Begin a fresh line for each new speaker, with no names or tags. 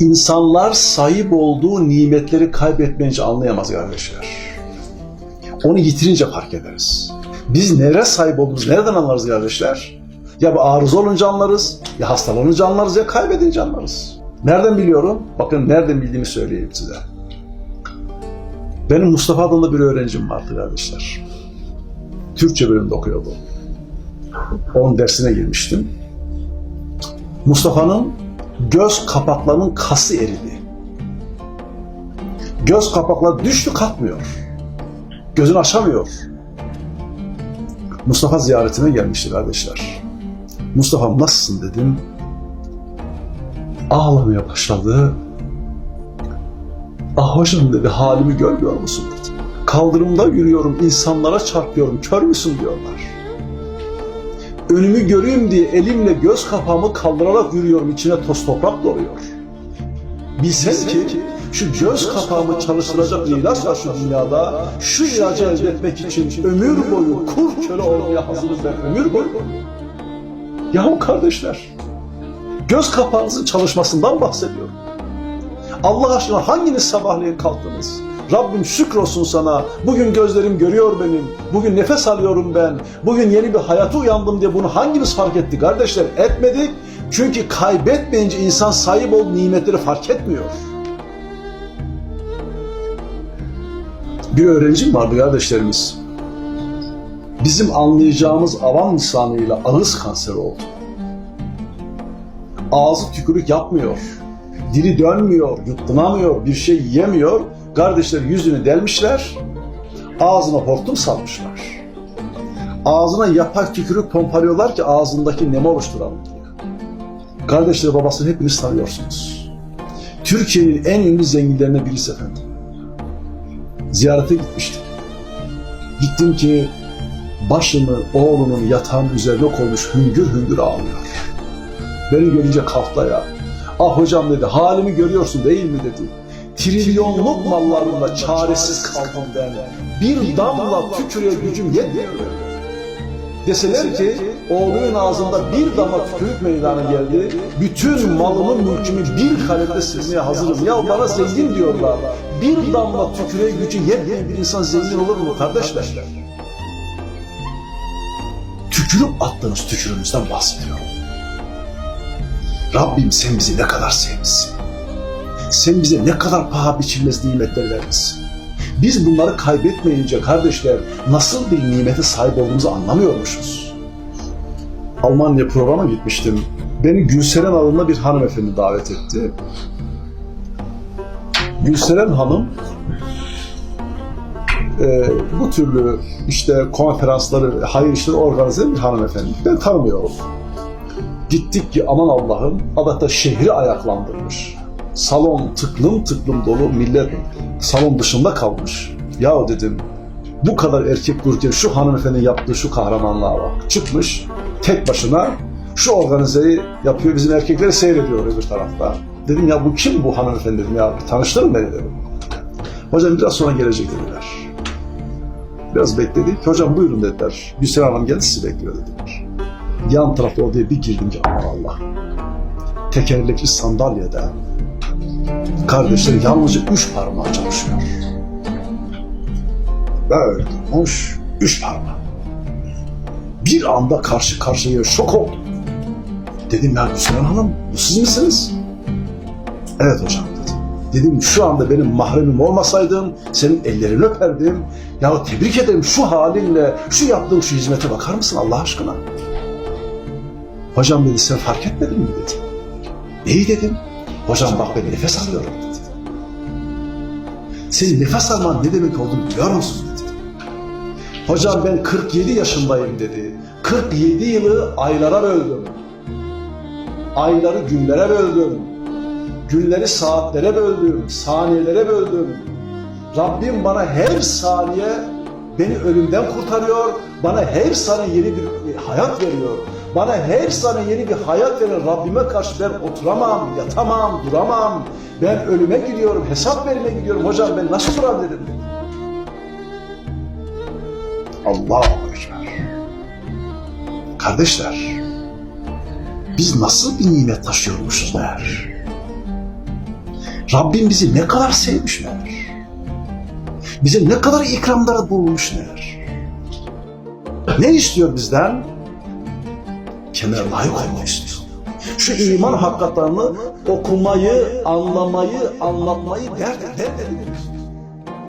İnsanlar sahip olduğu nimetleri kaybetmeyince anlayamaz kardeşler. Onu yitirince fark ederiz. Biz nereye sahip olduğumuzu nereden anlarız kardeşler? Ya bu arıza olunca anlarız, ya hastalanınca anlarız, ya kaybedince anlarız. Nereden biliyorum? Bakın nereden bildiğimi söyleyeyim size. Benim Mustafa adında bir öğrencim vardı kardeşler. Türkçe bölümde okuyordu. Onun dersine girmiştim. Mustafa'nın göz kapaklarının kası eridi. Göz kapakları düştü kalkmıyor. Gözünü açamıyor. Mustafa ziyaretime gelmişti kardeşler. Mustafa nasılsın dedim. Ağlamaya başladı. Ah hocam dedi halimi görmüyor musun dedi. Kaldırımda yürüyorum insanlara çarpıyorum kör müsün diyorlar. Önümü göreyim diye elimle göz kapağımı kaldırarak yürüyorum içine toz toprak doluyor. Bilsen ki şu göz kapağımı çalıştıracak ilaç var şu dünyada. Şu ilacı elde etmek için ömür boyu kul köle olmaya hazırım ben ömür boyu. Yahu kardeşler göz kapağınızın çalışmasından bahsediyorum. Allah aşkına hanginiz sabahleyin kalktınız? Rabbim şükrolsun sana. Bugün gözlerim görüyor benim. Bugün nefes alıyorum ben. Bugün yeni bir hayata uyandım diye bunu hangimiz fark etti kardeşler? Etmedik. Çünkü kaybetmeyince insan sahip olduğu nimetleri fark etmiyor. Bir öğrencim vardı kardeşlerimiz. Bizim anlayacağımız avam lisanıyla ağız kanseri oldu. Ağzı tükürük yapmıyor. Dili dönmüyor, yutkunamıyor, bir şey yiyemiyor. Kardeşler yüzünü delmişler, ağzına hortum salmışlar. Ağzına yapay tükürük pompalıyorlar ki ağzındaki nemi oluşturalım diye. Kardeşler babasını hepiniz tanıyorsunuz. Türkiye'nin en ünlü zenginlerinden birisi efendim. Ziyarete gitmiştim. Gittim ki başını oğlunun yatağın üzerine koymuş hüngür hüngür ağlıyor. Beni görünce kalktı ya. Ah hocam dedi halimi görüyorsun değil mi dedi. Trilyonluk mallarımla çaresiz kaldım ben. Bir damla tükürüğe gücüm yetmiyor. Deseler ki oğlunun ağzında bir damla tükürük meydana geldi. Bütün malımı mülkümü bir kalemde silmeye hazırım. Ya bana zengin diyorlar. Bir damla tükürüğe gücü yetmeyen bir insan zengin olur mu kardeşler? Tükürük attığınız tükürüğünüzden bahsediyorum. Rabbim sen bizi ne kadar sevmişsin. Sen bize ne kadar paha biçilmez nimetler vermişsin. Biz bunları kaybetmeyince kardeşler nasıl bir nimete sahip olduğumuzu anlamıyormuşuz. Almanya programa gitmiştim. Beni Gülseren adında bir hanımefendi davet etti. Gülseren Hanım e, bu türlü işte konferansları, hayır işleri organize bir hanımefendi. Ben tanımıyorum. Gittik ki aman Allah'ım adeta şehri ayaklandırmış. Salon tıklım tıklım dolu millet salon dışında kalmış. Ya dedim bu kadar erkek dururken şu hanımefendi yaptığı şu kahramanlığa bak. Çıkmış tek başına şu organizeyi yapıyor bizim erkekleri seyrediyor öbür tarafta. Dedim ya bu kim bu hanımefendi dedim ya tanıştırın beni dedim. Hocam biraz sonra gelecek dediler. Biraz bekledik. Hocam buyurun dediler. Gülsel Hanım geldi sizi bekliyor dediler. Yan tarafta odaya bir girdim ki aman Allah. Tekerlekli sandalyede kardeşler yalnızca üç parmağı çalışıyor. Böyle durmuş, üç parmağı. Bir anda karşı karşıya şok oldum. Dedim ya Gülseren Hanım, bu siz misiniz? Evet hocam dedi. Dedim şu anda benim mahremim olmasaydın senin ellerini öperdim. Ya tebrik ederim şu halinle, şu yaptığın şu hizmete bakar mısın Allah aşkına? Hocam dedi sen fark etmedin mi dedi. Neyi dedim? Hocam bak ben nefes alıyorum dedi. Senin nefes alman ne demek olduğunu biliyor musun dedi. Hocam ben 47 yaşındayım dedi. 47 yılı aylara böldüm. Ayları günlere böldüm. Günleri saatlere böldüm. Saniyelere böldüm. Rabbim bana her saniye beni ölümden kurtarıyor. Bana her saniye yeni bir hayat veriyor. Bana her saniye yeni bir hayat veren Rabbime karşı ben oturamam, yatamam, duramam. Ben ölüme gidiyorum, hesap vermeye gidiyorum. Hocam ben nasıl durabilirim? dedi. Allahu Ekber. Kardeşler, biz nasıl bir nimet taşıyormuşuz meğer? Rabbim bizi ne kadar sevmiş meğer. Bize ne kadar ikramlarda bulunmuş meğer. Ne istiyor bizden? Kendine layık olmayı istiyor. Şu iman hakikatlerini okumayı, anlamayı, anlatmayı dert dert.